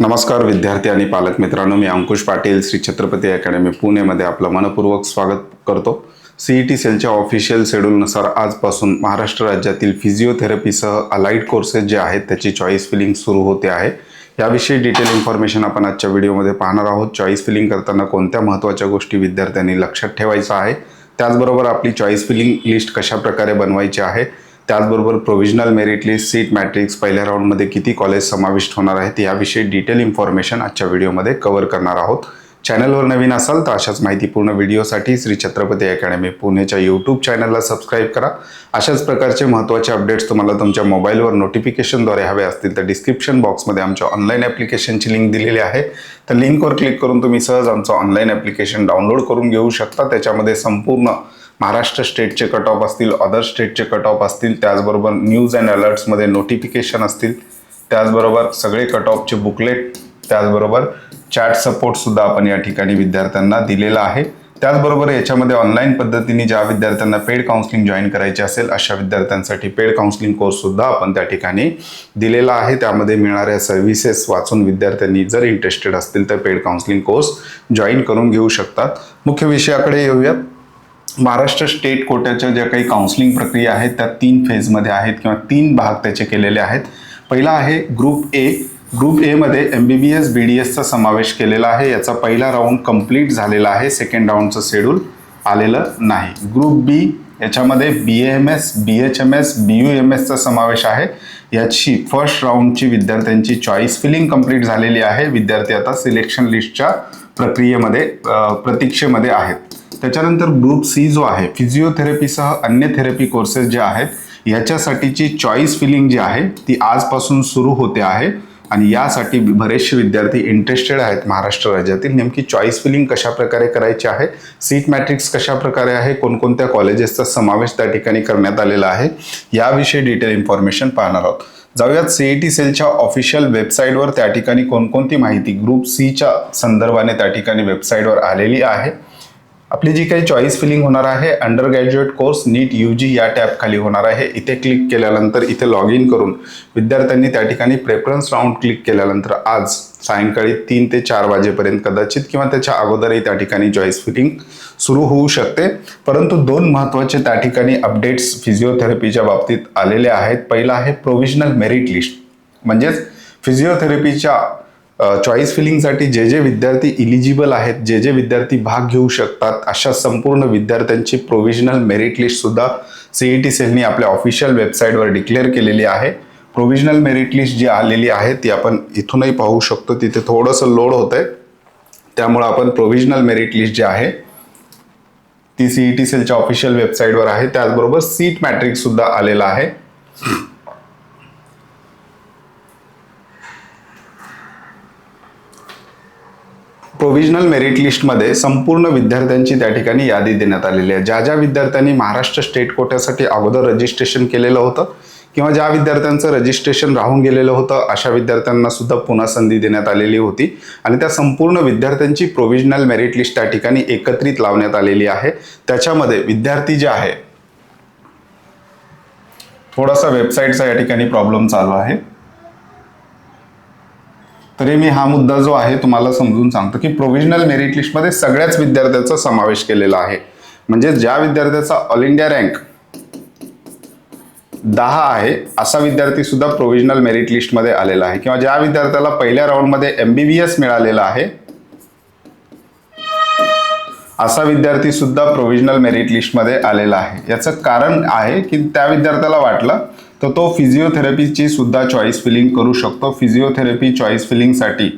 नमस्कार विद्यार्थी आणि पालक मित्रांनो. मी अंकुश पाटील श्री छत्रपती अकॅडमी पुणेमध्ये आपलं मनपूर्वक स्वागत करतो. सी ई टी सेलच्या ऑफिशियल शेड्यूलनुसार आजपासून महाराष्ट्र राज्यातील फिजिओथेरपीसह अलाइड कोर्सेस जे आहेत त्याची चॉईस फिलिंग सुरू होते आहे. याविषयी डिटेल इन्फॉर्मेशन आपण आजच्या व्हिडिओमध्ये पाहणार आहोत. चॉईस फिलिंग करताना कोणत्या महत्त्वाच्या गोष्टी विद्यार्थ्यांनी लक्षात ठेवायचं आहे? त्याचबरोबर आपली चॉईस फिलिंग लिस्ट कशा प्रकारे बनवायची आहे? त्याचबरोबर provisional merit list seat matrix पहिल्या राऊंडमध्ये किती कॉलेज समाविष्ट होणार आहेत याविषयी डिटेल इन्फॉर्मेशन आजच्या व्हिडिओमध्ये कव्हर करणार आहोत. चॅनलवर नवीन असाल तर अशाच माहितीपूर्ण व्हिडिओसाठी श्री छत्रपती अकॅडमी पुणेच्या यूट्यूब चॅनलला सबस्क्राईब करा. अशाच प्रकारचे महत्त्वाचे अपडेट्स तुम्हाला तुमच्या मोबाईलवर नोटिफिकेशनद्वारे हवे असतील तर डिस्क्रिप्शन बॉक्समध्ये आमच्या ऑनलाईन ॲप्लिकेशनची लिंक दिलेली आहे. तर लिंकवर क्लिक करून तुम्ही सहज आमचं ऑनलाईन ॲप्लिकेशन डाउनलोड करून घेऊ शकता. त्याच्यामध्ये संपूर्ण महाराष्ट्र स्टेटचे कट ऑफ असतील अदर स्टेटचे कट ऑफ असतील त्याचबरोबर न्यूज अँड अलर्ट्समध्ये नोटिफिकेशन असतील त्याचबरोबर सगळे कट ऑफचे बुकलेट त्याचबरोबर चॅट सपोर्टसुद्धा आपण या ठिकाणी विद्यार्थ्यांना दिलेला आहे. त्याचबरोबर याच्यामध्ये ऑनलाईन पद्धतीने ज्या विद्यार्थ्यांना पेड काउन्सिलिंग जॉईन करायचे असेल अशा विद्यार्थ्यांसाठी पेड काउन्सिलिंग कोर्ससुद्धा आपण त्या ठिकाणी दिलेला आहे. त्यामध्ये मिळणाऱ्या सर्व्हिसेस वाचून विद्यार्थ्यांनी जर इंटरेस्टेड असतील तर पेड काउन्सिलिंग कोर्स जॉईन करून घेऊ शकतात. मुख्य विषयाकडे येऊयात. महाराष्ट्र स्टेट कोट्याच्या ज्या काही काउन्सिलिंग प्रक्रिया आहेत त्या तीन फेजमध्ये आहेत किंवा तीन भाग त्याचे केलेले आहेत. पहिला आहे ग्रुप ए ग्रुप एमध्ये M B B S B D एसचा समावेश केलेला आहे. याचा पहिला राऊंड कंप्लीट झालेला आहे. सेकंड राऊंडचं शेड्यूल आलेलं नाही. ग्रुप बी याच्यामध्ये B M S B H M S B U M एसचा समावेश आहे. याची फर्स्ट राऊंडची विद्यार्थ्यांची चॉईस फिलिंग कंप्लीट झालेली आहे. विद्यार्थी आता सिलेक्शन लिस्टच्या प्रक्रियेमध्ये प्रतीक्षेमध्ये आहेत. त्याच्यानंतर ग्रुप सी जो आहे फिजिओथेरपीसह अन्य थेरपी कोर्सेस जे आहेत याच्यासाठीची चॉईस फिलिंग जी आहे ती आजपासून सुरू होते आहे. आणि यासाठी बरेचसे विद्यार्थी इंटरेस्टेड आहेत महाराष्ट्र राज्यातील नेमकी चॉईस फिलिंग कशा प्रकारे करायची आहे सीट मॅट्रिक्स कशा प्रकारे आहे कोणकोणत्या कॉलेजेसचा समावेश त्या ठिकाणी करण्यात आलेला आहे याविषयी डिटेल इन्फॉर्मेशन पाहणार आहोत. जाऊयात सीईटी सेलच्या ऑफिशियल वेबसाईटवर त्या ठिकाणी कोणकोणती माहिती ग्रुप सीच्या संदर्भाने त्या ठिकाणी वेबसाईटवर आलेली आहे. आपली जी काही चॉईस फिलिंग होणार आहे undergraduate course NEET U G या टॅब खाली होणार आहे. इथे क्लिक केल्यानंतर इथे लॉग इन करून विद्यार्थ्यांनी त्या ठिकाणी प्रेफरन्स राऊंड क्लिक केल्यानंतर आज सायंकाळी तीन ते चार वाजेपर्यंत कदाचित किंवा त्याच्या अगोदरही त्या ठिकाणी चॉईस फिलिंग सुरू होऊ शकते. परंतु दोन महत्त्वाचे त्या ठिकाणी अपडेट्स फिजिओथेरपीच्या बाबतीत आलेले आहेत. पहिला आहे प्रोव्हिजनल मेरिट लिस्ट म्हणजेच फिजिओथेरपीच्या चॉईस फिलिंगसाठी जे जे विद्यार्थी इलिजिबल आहेत जे जे विद्यार्थी भाग घेऊ शकतात अशा संपूर्ण विद्यार्थ्यांची प्रोव्हिजनल मेरिट लिस्ट सुद्धा ई टी सेलनी आपल्या ऑफिशियल वेबसाईटवर डिक्लेअर केलेली आहे. प्रोव्हिजनल मेरिट लिस्ट जी आलेली आहे ती आपण इथूनही पाहू शकतो. तिथे थोडंसं लोड होत आहे त्यामुळं आपण प्रोव्हिजनल मेरिट लिस्ट जी आहे ती सीई टी सेलच्या ऑफिशियल वेबसाईटवर आहे. त्याचबरोबर सीट मॅट्रिकसुद्धा आलेला आहे. प्रोव्हिजनल मेरिट लिस्टमध्ये संपूर्ण विद्यार्थ्यांची त्या ठिकाणी यादी देण्यात आलेली आहे. ज्या ज्या विद्यार्थ्यांनी महाराष्ट्र स्टेट कोट्यासाठी अगोदर रजिस्ट्रेशन केलेलं होतं किंवा ज्या विद्यार्थ्यांचं रजिस्ट्रेशन राहून गेलेलं होतं अशा विद्यार्थ्यांना सुद्धा पुन्हा संधी देण्यात आलेली होती. आणि त्या संपूर्ण विद्यार्थ्यांची प्रोव्हिजनल मेरिट लिस्ट त्या ठिकाणी एकत्रित लावण्यात आलेली आहे. त्याच्यामध्ये विद्यार्थी जे आहे थोडासा वेबसाईटचा या ठिकाणी प्रॉब्लेम चालू आहे. तरी मी हा मुद्दा जो आहे तुम्हाला समजून सांगतो की प्रोव्हिजनल मेरिट लिस्टमध्ये सगळ्याच विद्यार्थ्यांचा समावेश केलेला आहे. म्हणजे ज्या विद्यार्थ्याचा ऑल इंडिया रँक दहा आहे असा विद्यार्थी सुद्धा प्रोव्हिजनल मेरिट लिस्टमध्ये आलेला आहे. किंवा ज्या विद्यार्थ्याला पहिल्या राऊंडमध्ये एम बी बी एस मिळालेला आहे असा विद्यार्थी सुद्धा प्रोव्हिजनल मेरिट लिस्टमध्ये आलेला आहे. याचं कारण आहे की त्या विद्यार्थ्याला वाटलं तर तो फिजिओथेरपीची सुद्धा चॉईस फिलिंग करू शकतो. फिजिओथेरपी चॉईस फिलिंगसाठी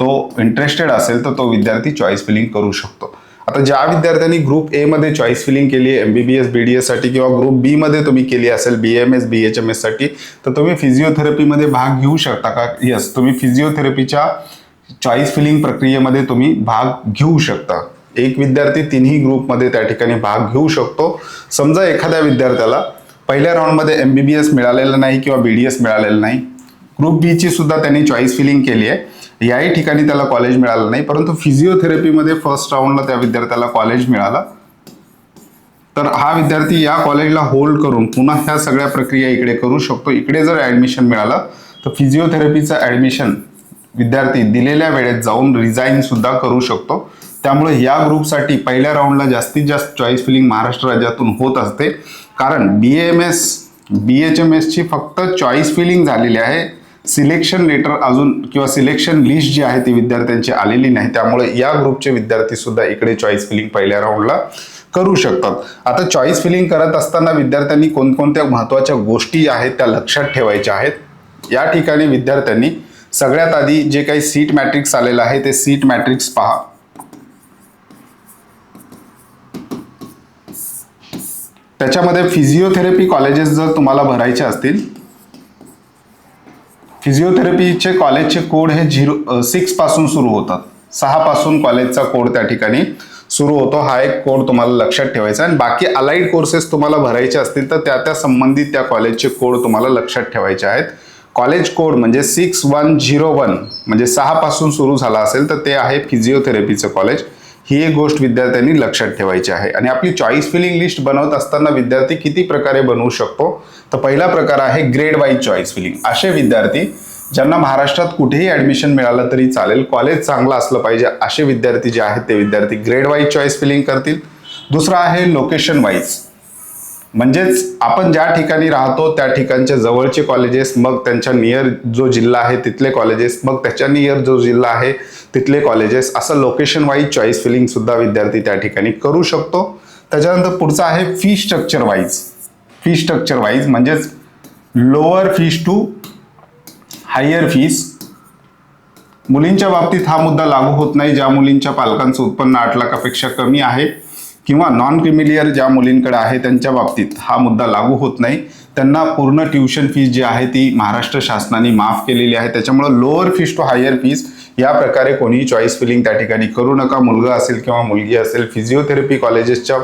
तो इंटरेस्टेड असेल तर तो विद्यार्थी चॉईस फिलिंग करू शकतो. आता ज्या विद्यार्थ्यांनी ग्रुप एमध्ये चॉईस फिलिंग केली आहे M B B S B D एससाठी किंवा ग्रुप बीमध्ये तुम्ही केली असेल B M S B H M एससाठी तर तुम्ही फिजिओथेरपीमध्ये भाग घेऊ शकता का? येस तुम्ही फिजिओथेरपीच्या चॉईस फिलिंग प्रक्रियेमध्ये तुम्ही भाग घेऊ शकता. एक विद्यार्थी तिन्ही ग्रुपमध्ये त्या ठिकाणी भाग घेऊ शकतो. समजा एखाद्या विद्यार्थ्याला पहिल्या राऊंडमध्ये एम बी बी एस मिळालेलं नाही किंवा बी डी एस मिळालेलं नाही. ग्रुप बीची सुद्धा त्यांनी चॉईस फिलिंग केली आहे. याही ठिकाणी त्याला कॉलेज मिळालं नाही परंतु फिजिओथेरपीमध्ये फर्स्ट राऊंडला त्या विद्यार्थ्याला कॉलेज मिळालं. तर हा विद्यार्थी या कॉलेजला होल्ड करून पुन्हा ह्या सगळ्या प्रक्रिया इकडे करू शकतो. इकडे जर ॲडमिशन मिळालं तर फिजिओथेरपीचं ॲडमिशन विद्यार्थी दिलेल्या वेळेत जाऊन रिझाईन सुद्धा करू शकतो. त्यामुळे या ग्रुपसाठी पहिल्या राऊंडला जास्तीत जास्त चॉईस फिलिंग महाराष्ट्र राज्यातून होत असते. कारण B M S B H M एसची फक्त चॉईस फिलिंग झालेली आहे. सिलेक्शन लेटर अजून किंवा सिलेक्शन लिस्ट जी आहे ती विद्यार्थ्यांची आलेली नाही. त्यामुळे या ग्रुपचे विद्यार्थी सुद्धा इकडे चॉईस फिलिंग पहिल्या राऊंडला करू शकतात. आता चॉईस फिलिंग करत असताना विद्यार्थ्यांनी कोणकोणत्या महत्त्वाच्या गोष्टी आहेत त्या लक्षात ठेवायच्या आहेत? या ठिकाणी विद्यार्थ्यांनी सगळ्यात आधी जे काही सीट मॅट्रिक्स आलेलं आहे ते सीट मॅट्रिक्स पहा. त्याच्यामध्ये फिजिओथेरपी कॉलेजेस जर तुम्हाला भरायचे असतील फिजिओथेरपीचे कॉलेजचे कोड हे झिरो सिक्सपासून सुरू होतात. सहापासून कॉलेजचा कोड त्या ठिकाणी सुरू होतो. हा एक कोड तुम्हाला लक्षात ठेवायचा आणि बाकी अलाइड कोर्सेस तुम्हाला भरायचे असतील तर त्या त्या संबंधित त्या कॉलेजचे कोड तुम्हाला लक्षात ठेवायचे आहेत. कॉलेज कोड म्हणजे सिक्स वन झिरो वन म्हणजे सहापासून सुरू झाला असेल तर ते आहे फिजिओथेरपीचं कॉलेज ही एक गोष्ट विद्यार्थ्यांनी लक्षात ठेवायची आहे. आणि आपली चॉईस फिलिंग लिस्ट बनवत असताना विद्यार्थी किती प्रकारे बनवू शकतो? तर पहिला प्रकार आहे ग्रेड वाईज चॉईस फिलिंग असे विद्यार्थी ज्यांना महाराष्ट्रात कुठेही ऍडमिशन मिळालं तरी चालेल कॉलेज चांगलं असलं पाहिजे असे विद्यार्थी जे आहेत ते विद्यार्थी ग्रेड वाईज चॉईस फिलिंग करतील. दुसरा आहे लोकेशन वाईज म्हणजेच आपण ज्या ठिकाणी राहतो त्या ठिकाणच्या जवळचे कॉलेजेस मग त्यांच्या नियर जो जिल्हा आहे तिथले कॉलेजेस मग त्याच्या नियर जो जिल्हा आहे तिथले कॉलेजेस असं लोकेशन वाईज चॉईस फिलिंग सुद्धा विद्यार्थी त्या ठिकाणी करू शकतो. त्याच्यानंतर पुढचा आहे fee structure wise fee structure wise म्हणजेच lower fees to higher fees मुलींच्या बाबतीत हा मुद्दा लागू होत नाही. ज्या मुलींच्या पालकांचं उत्पन्न आठ लाखापेक्षा कमी आहे किंवा नॉन क्रिमिलियर ज्या मुलींकडे आहे त्यांच्या बाबतीत हा मुद्दा लागू होत नाही. त्यांना पूर्ण ट्युशन फीज जी आहे ती महाराष्ट्र शासनाने माफ केलेली आहे. त्याच्यामुळं lower fees to higher fees या प्रकारे कोणीही चॉईस फिलिंग त्या ठिकाणी करू नका. मुलगा असेल किंवा मुलगी असेल फिजिओथेरपी कॉलेजेसच्या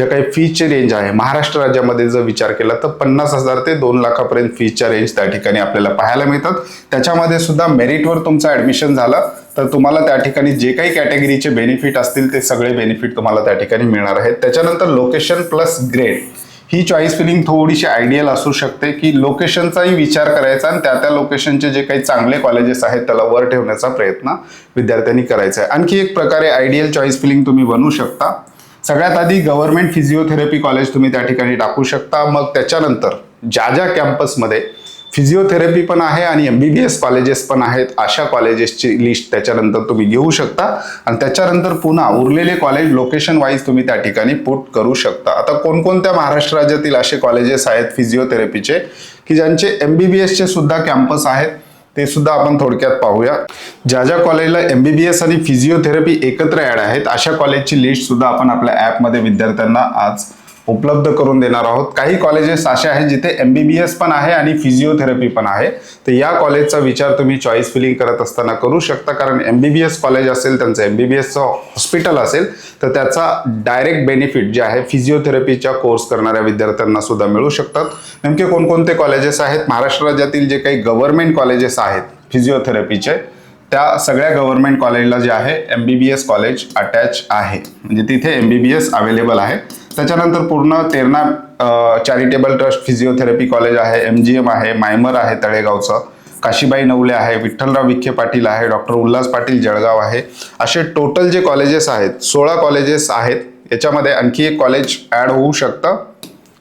ज्या काही फीजची रेंज आहे महाराष्ट्र राज्यामध्ये जर विचार केला तर पन्नास हजार ते दोन लाखापर्यंत फीजच्या रेंज त्या ठिकाणी आपल्याला पाहायला मिळतात. त्याच्यामध्ये सुद्धा मेरिटवर तुमचं ॲडमिशन झालं तर तुम्हाला त्या ठिकाणी जे काही कॅटेगरीचे बेनिफिट असतील ते सगळे बेनिफिट तुम्हाला त्या ठिकाणी मिळणार आहेत. त्याच्यानंतर लोकेशन प्लस ग्रेड ही चॉईस फिलिंग थोडीशी आयडियल असू शकते की लोकेशनचाही विचार करायचा आणि त्या त्या लोकेशनचे जे काही चांगले कॉलेजेस आहेत त्याला वर ठेवण्याचा प्रयत्न विद्यार्थ्यांनी करायचा आहे. आणखी एक प्रकारे आयडियल चॉईस फिलिंग तुम्ही बनवू शकता. सगळ्यात आधी गव्हर्नमेंट फिजिओथेरपी कॉलेज तुम्ही त्या ठिकाणी टाकू शकता. मग त्याच्यानंतर ज्या ज्या कॅम्पसमध्ये फिजिओथेरपी पण आहे आणि M B B S colleges पण आहेत अशा कॉलेजेसची लिस्ट त्याच्यानंतर तुम्ही घेऊ शकता. आणि त्याच्यानंतर पुन्हा उरलेले कॉलेज लोकेशन वाईज तुम्ही त्या ठिकाणी पुट करू शकता. आता कोणकोणत्या महाराष्ट्र राज्यातील असे कॉलेजेस आहेत फिजिओथेरपीचे की ज्यांचे एम बी बी एसचे सुद्धा कॅम्पस आहेत? ते सुद्धा आपण थोडक्यात पाहूया. ज्या ज्या कॉलेजला एम बी बी एस आणि फिजिओथेरपी एकत्र ॲड आहेत अशा कॉलेजची लिस्ट सुद्धा आपण आपल्या ॲपमध्ये विद्यार्थ्यांना आज उपलब्ध करून देणार आहोत. काही कॉलेजेस असे आहेत जिथे एम बी बी एस पण आहे आणि फिजिओथेरपी पण आहे. तर या कॉलेजचा विचार तुम्ही चॉईस फिलिंग करत असताना करू शकता. कारण M B B S college असेल त्यांचं एम बी बी एसचं हॉस्पिटल असेल तर त्याचा डायरेक्ट बेनिफिट जे आहे फिजिओथेरपीच्या कोर्स करणाऱ्या विद्यार्थ्यांना सुद्धा मिळू शकतात. नेमके कोणकोणते कॉलेजेस आहेत? महाराष्ट्र राज्यातील जे काही गव्हर्नमेंट कॉलेजेस आहेत फिजिओथेरपीचे त्या सगळ्या गव्हर्नमेंट कॉलेजला जे आहे M B B S college attach आहे. म्हणजे तिथे M B B S available आहे. त्याच्यानंतर पूर्ण Terna charitable trust physiotherapy college आहे एम जी एम आहे मायमर आहे तळेगावचं. काशीबाई नवले आहे विठ्ठलराव विखे पाटील आहे डॉक्टर उल्हास पाटील जळगाव आहे. असे टोटल जे कॉलेजेस आहेत सोळा कॉलेजेस आहेत याच्यामध्ये आणखी एक कॉलेज ॲड होऊ शकतं.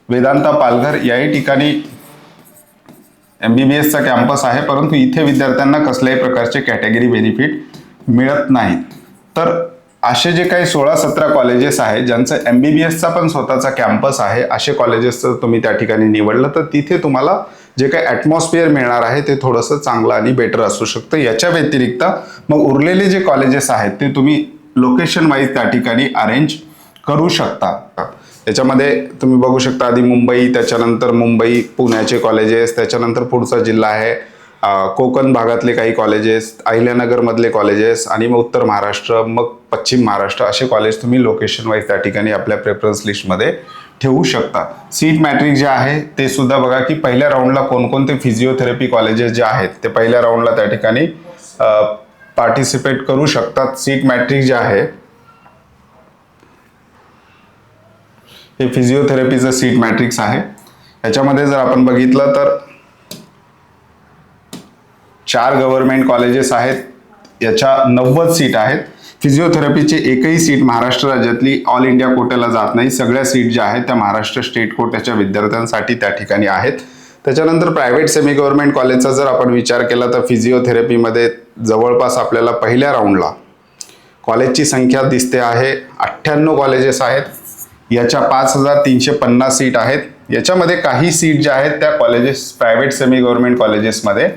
वेदांता पालघर याही ठिकाणी एम बी बी एसचा कॅम्पस आहे परंतु इथे विद्यार्थ्यांना कसल्याही प्रकारचे कॅटेगरी बेनिफिट मिळत नाहीत तर असे जे काही सोळा सतरा कॉलेजेस आहेत ज्यांचं एम बी बी एसचा पण स्वतःचा कॅम्पस आहे असे कॉलेजेस जर तुम्ही त्या ठिकाणी निवडलं तर तिथे तुम्हाला जे काही ॲटमॉस्फिअर मिळणार आहे ते थोडंसं चांगलं आणि बेटर असू शकतं. याच्या व्यतिरिक्त मग उरलेले जे कॉलेजेस आहेत ते तुम्ही लोकेशन वाईज त्या ठिकाणी अरेंज करू शकता. त्याच्यामध्ये तुम्ही बघू शकता आधी मुंबई त्याच्यानंतर मुंबई पुण्याचे कॉलेजेस त्याच्यानंतर पुढचा जिल्हा आहे कोकण भागातले काही कॉलेजेस अहिल्यानगरमधले कॉलेजेस आणि मग उत्तर महाराष्ट्र मग पश्चिम महाराष्ट्र असे कॉलेज तुम्ही लोकेशन वाईज त्या ठिकाणी आपल्या प्रेफरन्स लिस्टमध्ये ठेवू शकता. सीट मॅट्रिक जे आहे ते सुद्धा बघा की पहिल्या राऊंडला कोणकोणते फिजिओथेरपी कॉलेजेस जे आहेत ते पहिल्या राऊंडला त्या ठिकाणी पार्टिसिपेट करू शकतात. सीट मॅट्रिक जे आहे हे फिजिओथेरपीचं सीट मॅट्रिक्स आहे. याच्यामध्ये जर आपण बघितलं तर चार गव्हर्नमेंट कॉलेजेस आहेत. याच्या नव्वद सीट आहेत. फिजिओथेरपीची एकही सीट महाराष्ट्र राज्यातली ऑल इंडिया कोट्याला जात नाही. सगळ्या सीट ज्या आहेत त्या महाराष्ट्र स्टेट कोट्याच्या विद्यार्थ्यांसाठी त्या ठिकाणी आहेत. त्याच्यानंतर प्रायव्हेट सेमी गव्हर्नमेंट कॉलेजचा जर आपण विचार केला तर फिजिओथेरपीमध्ये जवळपास आपल्याला पहिल्या राऊंडला कॉलेजची संख्या दिसते आहे. अठ्ठ्याण्णव कॉलेजेस आहेत. याच्या पाच हजार तीनशे पन्नास सीट आहेत. याच्यामध्ये काही सीट ज्या आहेत त्या कॉलेजेस प्रायव्हेट सेमी गव्हर्नमेंट कॉलेजेसमध्ये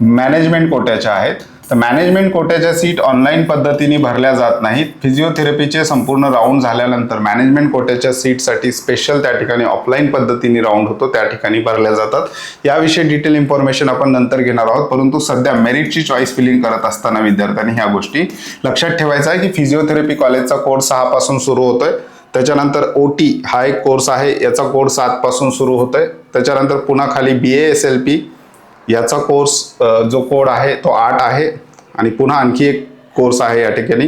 मॅनेजमेंट कोट्याच्या आहेत. तर मॅनेजमेंट कोट्याच्या सीट ऑनलाईन पद्धतीने भरल्या जात नाहीत. फिजिओथेरपीचे संपूर्ण राऊंड झाल्यानंतर मॅनेजमेंट कोट्याच्या सीटसाठी स्पेशल त्या ठिकाणी ऑफलाईन पद्धतीने राऊंड होतो त्या ठिकाणी भरल्या जातात. याविषयी डिटेल इन्फॉर्मेशन आपण नंतर घेणार आहोत. परंतु सध्या मेरिटची चॉईस फिलिंग करत असताना विद्यार्थ्यांनी ह्या गोष्टी लक्षात ठेवायचा आहे की फिजिओथेरपी कॉलेजचा कोर्स सहापासून सुरू सुरू होतोय. त्याच्यानंतर ओ टी हा एक कोर्स आहे. याचा कोर्स सातपासून सुरू सुरू होतोय. त्याच्यानंतर पुन्हा खाली बी एस एल पी याचा कोर्स जो कोड आहे तो आठ आहे. आणि पुन्हा आणखी एक कोर्स आहे या ठिकाणी.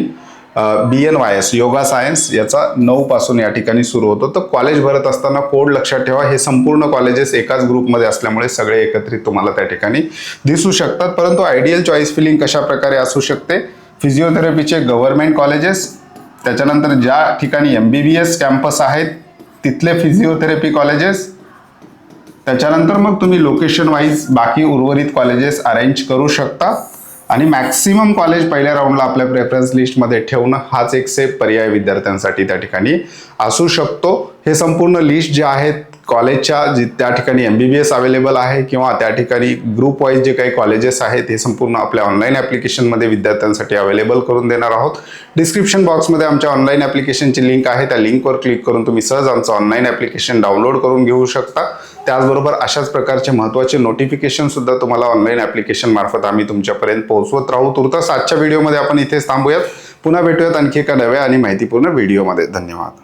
B N Y S yoga science याचा नऊ पासून या ठिकाणी सुरू होतो. तर कॉलेज भरत असताना कोड लक्षात ठेवा. हे संपूर्ण कॉलेजेस एकाच ग्रुपमध्ये असल्यामुळे सगळे एकत्रित तुम्हाला त्या ठिकाणी दिसू शकतात. परंतु आयडियल चॉईस फिलिंग कशा प्रकारे असू शकते? फिजिओथेरपीचे गव्हर्नमेंट कॉलेजेस त्याच्यानंतर ज्या ठिकाणी M B B S campus आहेत तिथले फिजिओथेरपी कॉलेजेस त्याच्यानंतर मग तुम्ही लोकेशन वाईज बाकी उर्वरित कॉलेजेस अरेंज करू शकता. आणि मॅक्सिमम कॉलेज पहिल्या राऊंडला आपल्या प्रेफरन्स लिस्टमध्ये ठेवणं हाच एक सेफ पर्याय विद्यार्थ्यांसाठी त्या ठिकाणी असू शकतो. हे संपूर्ण लिस्ट जे आहेत कॉलेजच्या जी त्या ठिकाणी M B B S available आहे किंवा त्या ठिकाणी ग्रुप वाईज जे काही कॉलेजेस आहेत हे संपूर्ण आपल्या ऑनलाईन ॲप्लिकेशनमध्ये विद्यार्थ्यांसाठी अवेलेबल करून देणार आहोत. डिस्क्रिप्शन बॉक्समध्ये आमच्या ऑनलाईन ॲप्लिकेशनची लिंक आहे. त्या लिंकवर क्लिक करून तुम्ही सहज आमचं ऑनलाईन ॲप्लिकेशन डाउनलोड करून घेऊ शकता. त्याचबरोबर अशाच प्रकारचे महत्त्वाचे नोटिफिकेशन सुद्धा तुम्हाला ऑनलाईन ॲप्लिकेशन मार्फत आम्ही तुमच्यापर्यंत पोहोचवत राहू. तुर्तास आजच्या व्हिडिओमध्ये आपण इथेच थांबूयात. पुन्हा भेटूयात आणखी एका नव्या आणि माहितीपूर्ण व्हिडिओमध्ये धन्यवाद.